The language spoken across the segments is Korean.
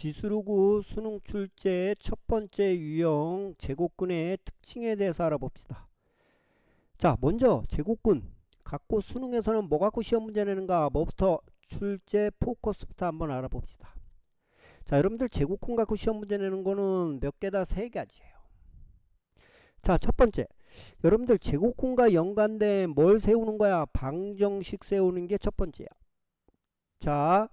지수로그 수능 출제 첫 번째 유형 제곱근의 특징에 대해서 알아봅시다. 자, 먼저 제곱근 갖고 수능에서는 뭐 갖고 시험 문제 내는가? 뭐부터 출제 포커스부터 한번 알아봅시다. 자, 여러분들 제곱근 갖고 시험 문제 내는 거는 몇 개다? 세 가지예요. 자, 첫 번째. 여러분들 제곱근과 연관된 뭘 세우는 거야? 방정식 세우는 게 첫 번째야. 자,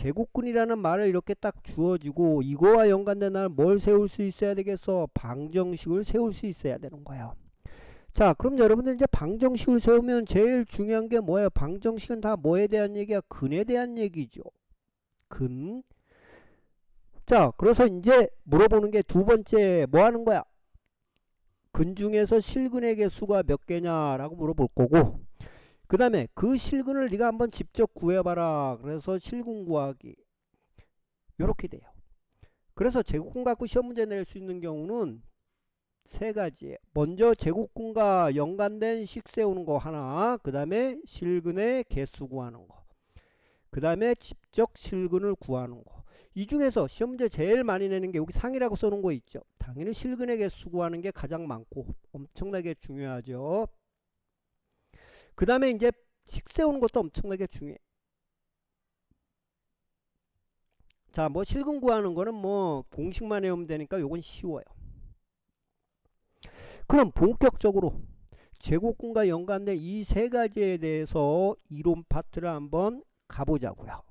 제곱근이라는 말을 이렇게 딱 주어지고 이거와 연관된 날 뭘 세울 수 있어야 되겠어? 방정식을 세울 수 있어야 되는 거야. 자, 그럼 여러분들 이제 방정식을 세우면 제일 중요한 게 뭐예요? 방정식은 다 뭐에 대한 얘기야? 근에 대한 얘기죠. 근. 자, 그래서 이제 물어보는 게 두 번째 뭐 하는 거야? 근 중에서 실근의 개수가 몇 개냐라고 물어볼 거고 그 다음에 그 실근을 네가 한번 직접 구해봐라. 그래서 실근 구하기. 요렇게 돼요. 그래서 제곱근 갖고 시험 문제 낼 수 있는 경우는 세 가지예요. 먼저 제곱근과 연관된 식 세우는 거 하나. 그 다음에 실근의 개수 구하는 거. 그 다음에 직접 실근을 구하는 거. 이 중에서 시험 문제 제일 많이 내는 게 여기 상이라고 써놓은 거 있죠. 당연히 실근의 개수 구하는 게 가장 많고 엄청나게 중요하죠. 그 다음에 이제 식 세우는 것도 엄청나게 중요해. 자, 뭐 실근 구하는 거는 뭐 공식만 외우면 되니까 요건 쉬워요. 그럼 본격적으로 제곱근과 연관된 이 세 가지에 대해서 이론 파트를 한번 가보자고요.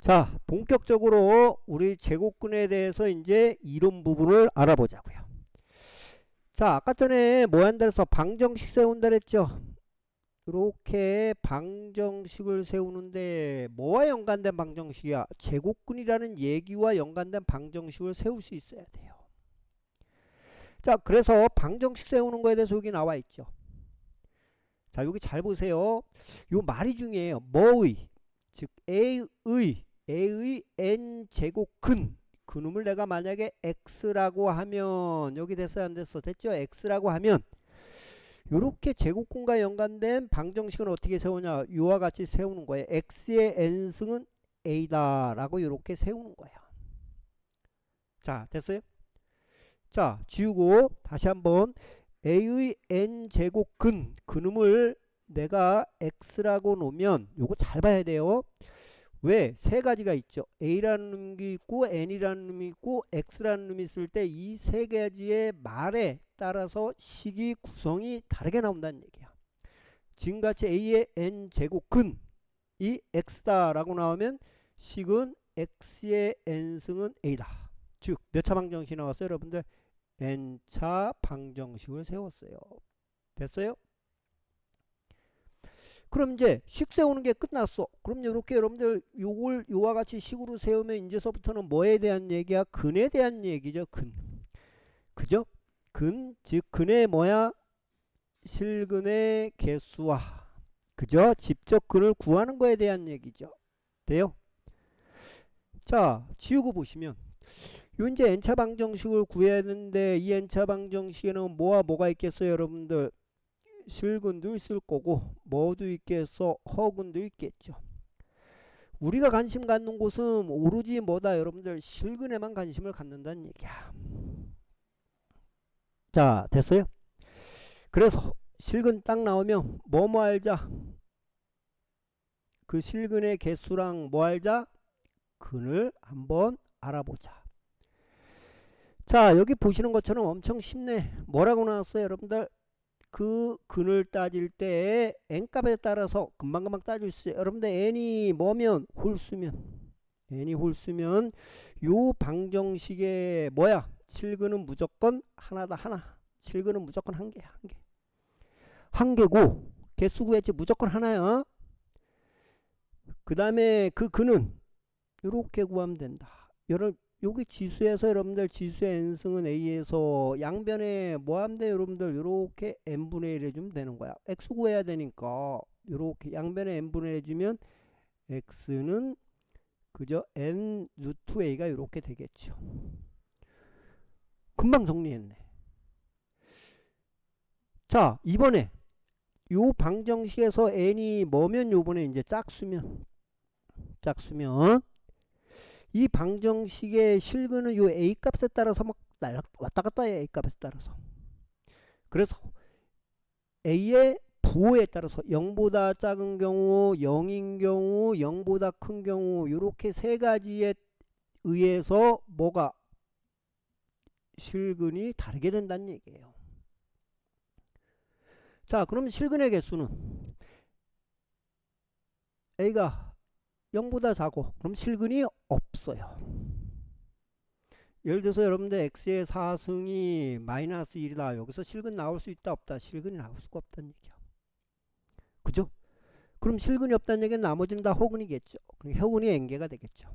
자, 본격적으로 우리 제곱근에 대해서 이제 이론 부분을 알아보자고요. 자, 아까 전에 뭐 한다 해서 방정식 세운다 그랬죠? 이렇게 방정식을 세우는데 뭐와 연관된 방정식이야? 제곱근이라는 얘기와 연관된 방정식을 세울 수 있어야 돼요. 자, 그래서 방정식 세우는 거에 대해서 여기 나와 있죠. 자, 여기 잘 보세요. 요 말이 중요해요. 뭐의, 즉 A의, A의 n 제곱근 그놈을 내가 만약에 x라고 하면 여기 됐어요 안 됐어? 됐죠? X라고 하면 요렇게 제곱근과 연관된 방정식은 어떻게 세우냐? 요와 같이 세우는 거예요. X의 n승은 a다 라고 요렇게 세우는 거야 자 됐어요? 자 지우고 다시 한번 a의 n제곱근 그놈을 내가 x라고 놓으면 요거 잘 봐야 돼요 왜? 세 가지가 있죠. A라는 놈이 있고 N이라는 놈이 있고 X라는 놈이 있을 때 이 세 가지의 말에 따라서 식이 구성이 다르게 나온다는 얘기야. 지금같이 A의 N제곱 근 이 X다 라고 나오면 식은 X의 N승은 A다. 즉 몇 차 방정식 나왔어요 여러분들? N차 방정식을 세웠어요. 됐어요? 그럼 이제 식 세우는 게 끝났어. 그럼 이렇게 여러분들 요걸 요와 같이 식으로 세우면 이제서부터는 뭐에 대한 얘기야? 근에 대한 얘기죠. 근. 그죠? 근, 즉 근의 뭐야? 실근의 개수와 그죠? 직접 근을 구하는 거에 대한 얘기죠. 돼요? 자, 지우고 보시면 요 이제 n차 방정식을 구해야 하는데 이 n차 방정식에는 뭐와 뭐가 있겠어요, 여러분들? 실근도 있을 거고 뭐도 있겠어 허근도 있겠죠. 우리가 관심 갖는 곳은 오로지 뭐다 여러분들 실근에만 관심을 갖는다는 얘기야. 자 됐어요? 그래서 실근 딱 나오면 뭐뭐 뭐 알자? 그 실근의 개수랑 뭐 알자? 근을 한번 알아보자. 자 여기 보시는 것처럼 엄청 쉽네. 뭐라고 나왔어요 여러분들? 그 근을 따질 때 n값에 따라서 금방금방 따질 수 있어요. 여러분들 n이 뭐면 홀수면 n이 홀수면 요 방정식의 뭐야? 7근은 무조건 하나다 하나. 7근은 무조건 한 개야 한 개. 한 개고 개수 구했지 무조건 하나야. 그 다음에 그 근은 이렇게 구하면 된다. 여러분 여기 지수에서 여러분들 지수의 n승은 a에서 양변에 뭐 하면 돼 여러분들 이렇게 n분의 1 해주면 되는 거야. X 구해야 되니까 이렇게 양변에 n분의 1 해주면 x는 그저 n 루트 a가 이렇게 되겠죠. 금방 정리했네. 자 이번에 요 방정식에서 n이 뭐면 요번에 이제 짝수면 짝수면 이 방정식의 실근은 요 a 값에 따라서 막 날라 왔다 갔다 해 a 값에 따라서 그래서 a의 부호에 따라서 0보다 작은 경우 0인 경우 0보다 큰 경우 이렇게 세 가지에 의해서 뭐가 실근이 다르게 된다는 얘기예요. 자, 그럼 실근의 개수는 a가 0보다 작고 그럼 실근이 없어요. 예를 들어서 여러분들 x의 4승이 마이너스 1이다. 여기서 실근 나올 수 있다 없다. 실근이 나올 수가 없다는 얘기야. 그죠? 그럼 실근이 없다는 얘기는 나머지는 다 호근이겠죠. 그럼 호근이 n개가 되겠죠.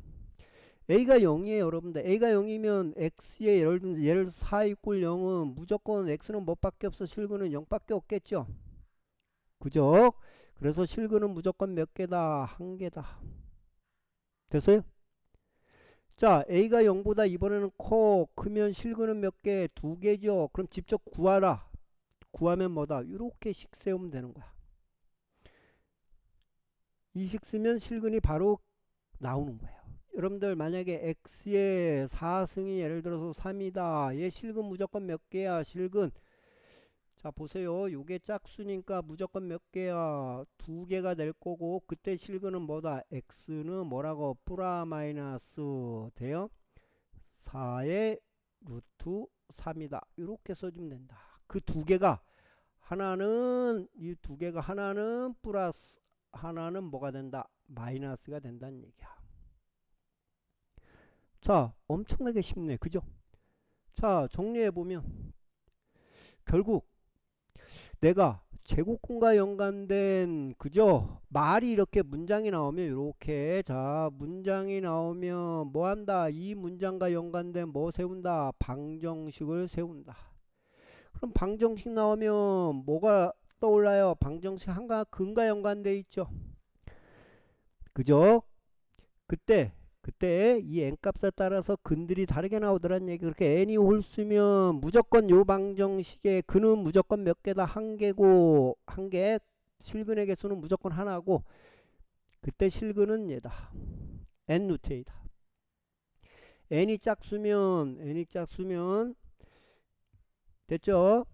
a가 0이에요 여러분들 a가 0이면 x의 예를 들면 예를 들어서 4 이꼴 0은 무조건 x는 뭐밖에 없어 실근은 0밖에 없겠죠 그죠 그래서 실근은 무조건 몇 개다 한 개다 됐어요 자 a가 0보다 이번에는 커. 크면 실근은 몇 개? 두 개죠. 그럼 직접 구하라. 구하면 뭐다? 이렇게 식 세우면 되는 거야. 이식 쓰면 실근이 바로 나오는 거예요. 여러분들 만약에 x의 4승이 예를 들어서 3이다. 얘 실근 무조건 몇 개야? 실근. 자 보세요. 요게 짝수니까 무조건 몇 개야? 두 개가 될 거고 그때 실근은 뭐다? x는 뭐라고? 플라 마이너스 돼요? 4의 루트 3이다. 이렇게 써주면 된다. 그 두 개가 하나는 이 두 개가 하나는 플러스 하나는 뭐가 된다? 마이너스가 된다는 얘기야. 자, 엄청나게 쉽네. 그죠? 자, 정리해 보면, 결국, 내가 제곱군과 연관된, 그죠? 말이 이렇게 문장이 나오면, 이렇게, 자, 문장이 나오면, 뭐 한다? 이 문장과 연관된 뭐 세운다? 방정식을 세운다. 그럼 방정식 나오면, 뭐가 떠올라요? 방정식 한가, 근과 연관돼 있죠? 그죠? 그때, 그때 이 n값에 따라서 근들이 다르게 나오더란 얘기. 그렇게 n이 홀수면 무조건 요 방정식의 근은 무조건 몇 개다? 한 개고 한 개? 실근의 개수는 무조건 하나고 그때 실근은 얘다. n 루트이다. n이 짝수면 n이 짝수면 됐죠?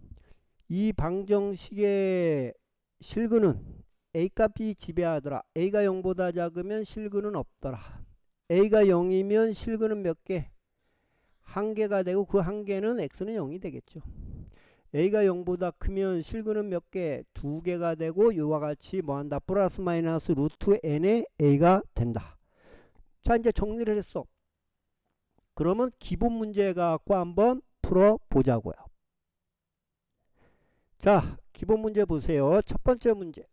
이 방정식의 실근은 a 값이 지배하더라. A가 0보다 작으면 실근은 없더라 a가 0이면 실근은 몇 개? 한 개가 되고 그 한 개는 x는 0이 되겠죠. a가 0보다 크면 실근은 몇 개? 두 개가 되고 이와 같이 뭐 한다? 플러스 마이너스 루트 n의 a가 된다. 자 이제 정리를 했어. 그러면 기본 문제 갖고 한번 풀어보자고요. 자 기본 문제 보세요. 첫 번째 문제.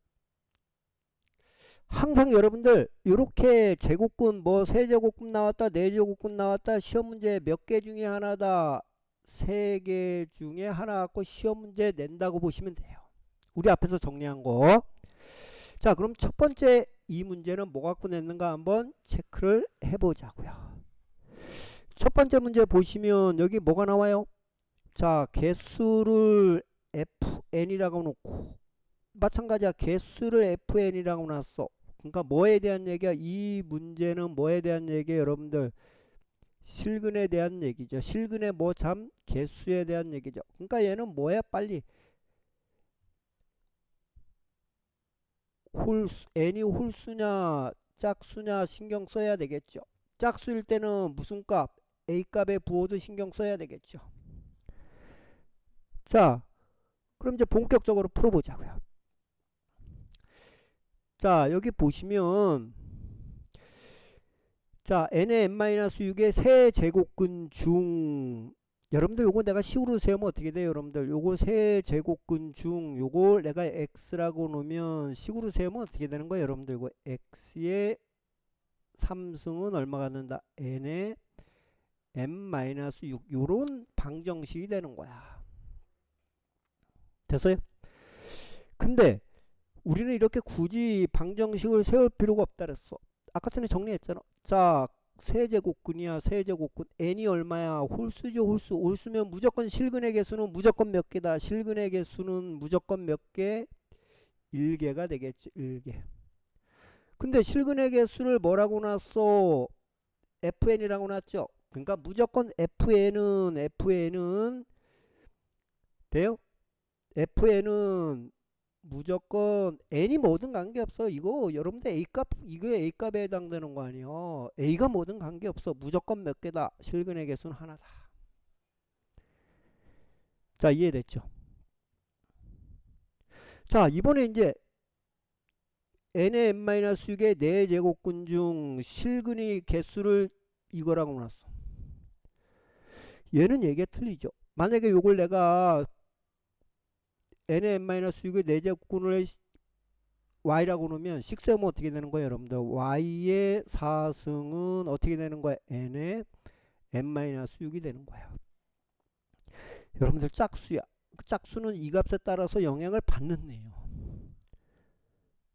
항상 여러분들 이렇게 제곱근 뭐 세제곱근 나왔다 네제곱근 나왔다 시험 문제 몇 개 중에 하나다 세 개 중에 하나 갖고 시험 문제 낸다고 보시면 돼요. 우리 앞에서 정리한 거자 그럼 첫 번째 이 문제는 뭐 갖고 냈는가 한번 체크를 해보자고요. 첫 번째 문제 보시면 여기 뭐가 나와요? 자 개수를 fn이라고 놓고 마찬가지야 개수를 fn이라고 놨어 그러니까 뭐에 대한 얘기야? 이 문제는 뭐에 대한 얘기예요, 여러분들? 실근에 대한 얘기죠. 실근의 뭐 잠 개수에 대한 얘기죠. 그러니까 얘는 뭐야? 빨리 홀수 n이 홀수냐 짝수냐 신경 써야 되겠죠. 짝수일 때는 무슨 값? a 값의 부호도 신경 써야 되겠죠. 자, 그럼 이제 본격적으로 풀어보자고요. 자 여기 보시면 자 n의 n-6의 세 제곱근 중 여러분들 요거 내가 식으로 세우면 어떻게 돼요 여러분들? 요거 세 제곱근 중 요걸 내가 x라고 놓으면 식으로 세우면 어떻게 되는 거예요 여러분들? 이거 x의 3승은 얼마가 된다? N의 n-6 요런 방정식이 되는 거야. 됐어요? 근데 우리는 이렇게 굳이 방정식을 세울 필요가 없다 그랬어. 아까 전에 정리했잖아. 자, 세제곱근이야. 세제곱근. n이 얼마야? 홀수죠. 홀수. 홀수면 무조건 실근의 개수는 무조건 몇 개다. 실근의 개수는 무조건 몇 개? 1개가 되겠지. 1개. 근데 실근의 개수를 뭐라고 놨어? fn이라고 놨죠. 그러니까 무조건 fn은 fn은 돼요? fn은 무조건 n이 뭐든 관계없어. 이거 여러분들 a값 이거 a값에 해당되는 거 아니에요. a가 뭐든 관계없어. 무조건 몇 개다. 실근의 개수는 하나다. 자 이해됐죠? 자 이번에 이제 n의 n-6의 4제곱근 중 실근의 개수를 이거라고 놨어. 얘는 얘기가 틀리죠. 만약에 요걸 내가 n의 n-6의 4제곱근을 y라고 놓으면 식수하면 어떻게 되는 거예요 여러분들? Y의 4승은 어떻게 되는 거야? N의 n-6이 되는 거야. 여러분들 짝수야. 그 짝수는 이 값에 따라서 영향을 받는 애요.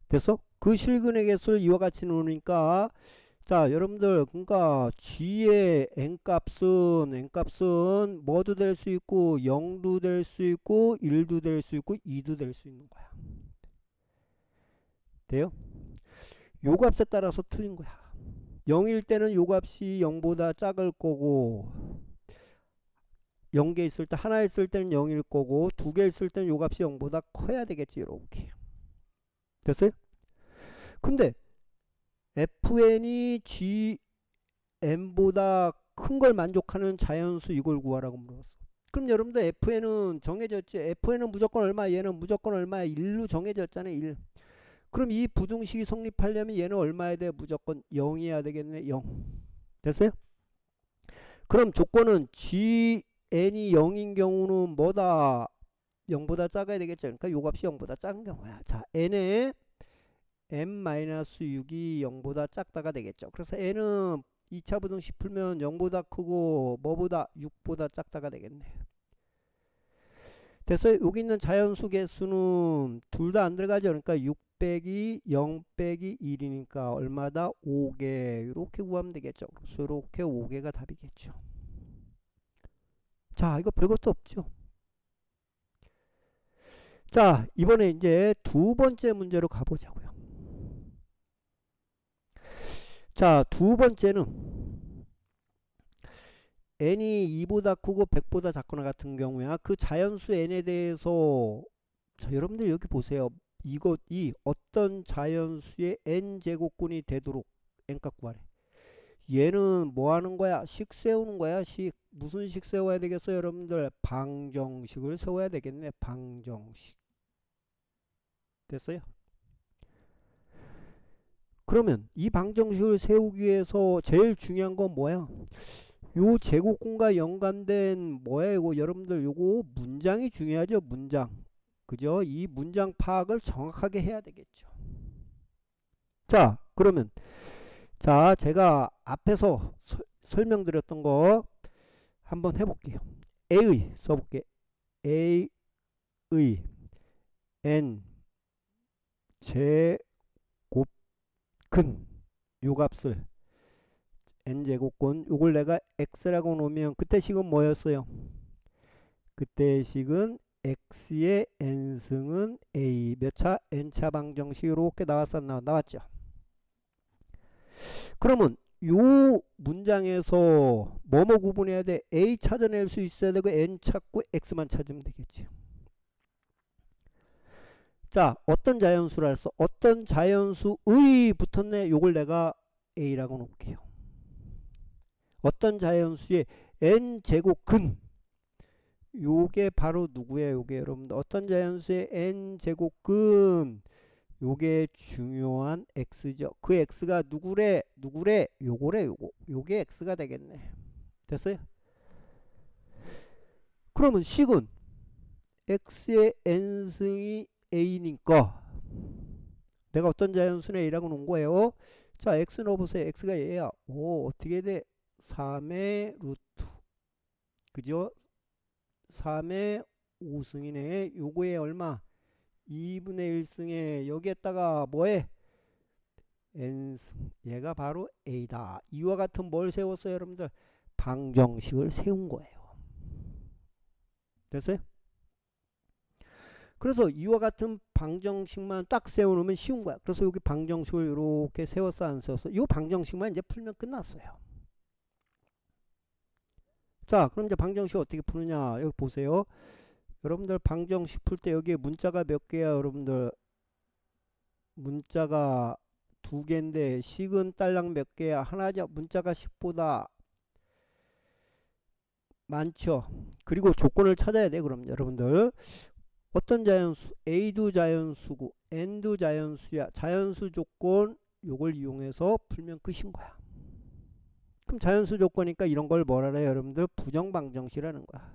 됐어? 그 실근의 개수를 이와 같이 놓으니까 자 여러분들 그러니까 g의 n값은 n값은 뭐도 될 수 있고 0도 될 수 있고 1도 될 수 있고 2도 될 수 있는 거야 돼요? 요 값에 따라서 틀린 거야 0일 때는 요 값이 0보다 작을 거고 0개 있을 때 하나 있을 때는 0일 거고 두 개 있을 때는 요 값이 0보다 커야 되겠지 이렇게 됐어요? 근데 fn이 gn보다 큰 걸 만족하는 자연수 이걸 구하라고 물어봤어. 그럼 여러분들 fn은 정해졌지. fn은 무조건 얼마, 얘는 무조건 얼마야. 1로 정해졌잖아요. 1. 그럼 이 부등식이 성립하려면 얘는 얼마야 돼? 무조건 0이어야 되겠네. 0. 됐어요? 그럼 조건은 gn이 0인 경우는 뭐다? 0보다 작아야 되겠죠. 그러니까 요 값이 0보다 작은 경우야. 자, n의 n-6이 0보다 작다가 되겠죠. 그래서 n은 2차 부등식 풀면 0보다 크고 뭐보다 6보다 작다가 되겠네. 됐어요. 여기 있는 자연수 개수는 둘 다 안 들어가죠. 그러니까 6 빼기 0 빼기 1이니까 얼마다? 5개. 이렇게 구하면 되겠죠. 그래서 이렇게 5개가 답이겠죠. 자, 이거 별것도 없죠. 자, 이번에 이제 두 번째 문제로 가보자고요. 자, 두 번째는 n이 2보다 크고 100보다 작거나 같은 경우야. 그 자연수 n에 대해서 자, 여러분들 여기 보세요. 이거 이 어떤 자연수의 n 제곱근이 되도록 n값 구하래. 얘는 뭐 하는 거야? 식 세우는 거야. 식 무슨 식 세워야 되겠어요, 여러분들? 방정식을 세워야 되겠네. 방정식. 됐어요? 그러면 이 방정식을 세우기 위해서 제일 중요한 건 뭐야? 요 제곱근과 연관된 뭐야 이거? 여러분들 요거 문장이 중요하죠 문장. 그죠? 이 문장 파악을 정확하게 해야 되겠죠. 자 그러면 자 제가 앞에서 서, 설명드렸던 거 한번 해볼게요. A의 써볼게. A의 N 제곱 근 요 값을 n제곱근 요걸 내가 x라고 놓으면 그때 식은 뭐였어요? 그때 식은 x의 n승은 a 몇 차? n차 방정식 이렇게 나왔었나? 나왔죠. 그러면 요 문장에서 뭐뭐 구분해야 돼? a 찾아낼 수 있어야 되고 n 찾고 x만 찾으면 되겠죠. 자 어떤 자연수를 할수 어떤 자연수의 붙었네 요걸 내가 a라고 놓을게요. 어떤 자연수의 n제곱근. 요게 바로 누구예요? 요게 여러분들. 어떤 자연수의 n제곱근. 요게 중요한 x죠. 그 x가 누구래? 누구래? 요거래 요거. 요게 x가 되겠네. 됐어요? 그러면 식은 x의 n승이 a니까 내가 어떤 자연수는 a라고 놓은 거예요. 자, x 넣어보세요. x가 얘야. 오, 어떻게 돼? 3의 루트. 그죠? 3의 5승이네. 요거에 얼마? 2분의 1승에 여기에다가 뭐해? n승. 얘가 바로 a다. 이와 같은 뭘 세웠어요, 여러분들? 방정식을 세운 거예요. 됐어요? 그래서 이와 같은 방정식만 딱 세워놓으면 쉬운 거야. 그래서 여기 방정식을 이렇게 세웠어 안 세웠어? 이 방정식만 이제 풀면 끝났어요. 자, 그럼 이제 방정식 어떻게 푸느냐? 여기 보세요. 여러분들 방정식 풀 때 여기에 문자가 몇 개야, 여러분들? 문자가 두 개인데 식은 딸랑 몇 개야? 하나죠. 문자가 10보다 많죠. 그리고 조건을 찾아야 돼. 그럼 여러분들 어떤 자연수? A도 자연수고 N도 자연수야. 자연수 조건 요걸 이용해서 풀면 끝인 거야. 그럼 자연수 조건이니까 이런 걸 뭐라 그래요? 여러분들 부정방정식이라는 거야.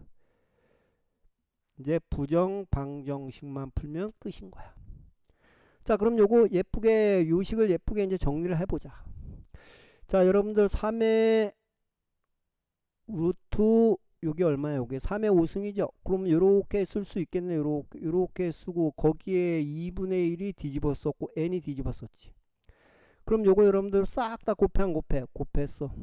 이제 부정방정식만 풀면 끝인 거야. 자, 그럼 요거 예쁘게 요식을 예쁘게 이제 정리를 해보자. 자, 여러분들 3의 루트 요게 얼마야? 요게 3의 5승이죠. 그럼 요렇게 쓸 수 있겠네. 요렇게 요렇게 쓰고 거기에 2분의 1이 뒤집었었고 n이 뒤집었었지. 그럼 요거 여러분들 싹 다 곱해 안 곱해? 곱했어.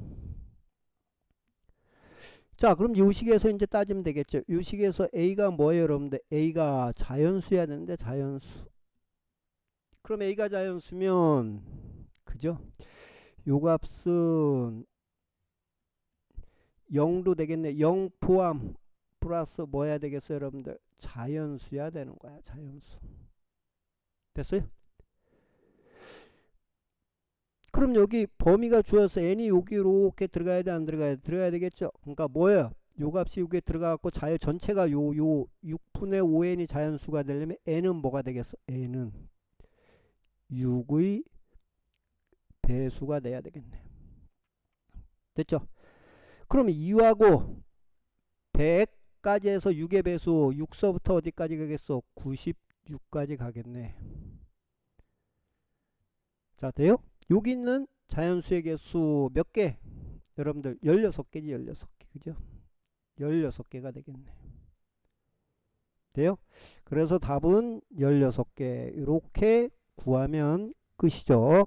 자, 그럼 요식에서 이제 따지면 되겠죠. 요식에서 a가 뭐예요, 여러분들? a가 자연수야 되는데 자연수. 그럼 a가 자연수면 그죠? 요 값은 0도 되겠네. 0 포함 플러스 뭐 해야 되겠어요, 여러분들? 자연수야 되는 거야, 자연수. 됐어요? 그럼 여기 범위가 주어서 n이 여기 이렇게 들어가야 돼, 안 들어가야 돼? 들어가야 되겠죠? 그러니까 뭐예요? 요 값이 여기에 들어가갖고 자연 전체가 요, 요 6분의 5n이 자연수가 되려면 n은 뭐가 되겠어? n은 6의 배수가 돼야 되겠네. 됐죠? 그럼 2하고 100까지 해서 6의 배수 6서부터 어디까지 가겠어? 96까지 가겠네. 자, 돼요? 여기 있는 자연수의 개수 몇 개? 여러분들 16개지 16개. 그죠? 16개가 되겠네. 돼요? 그래서 답은 16개. 이렇게 구하면 끝이죠.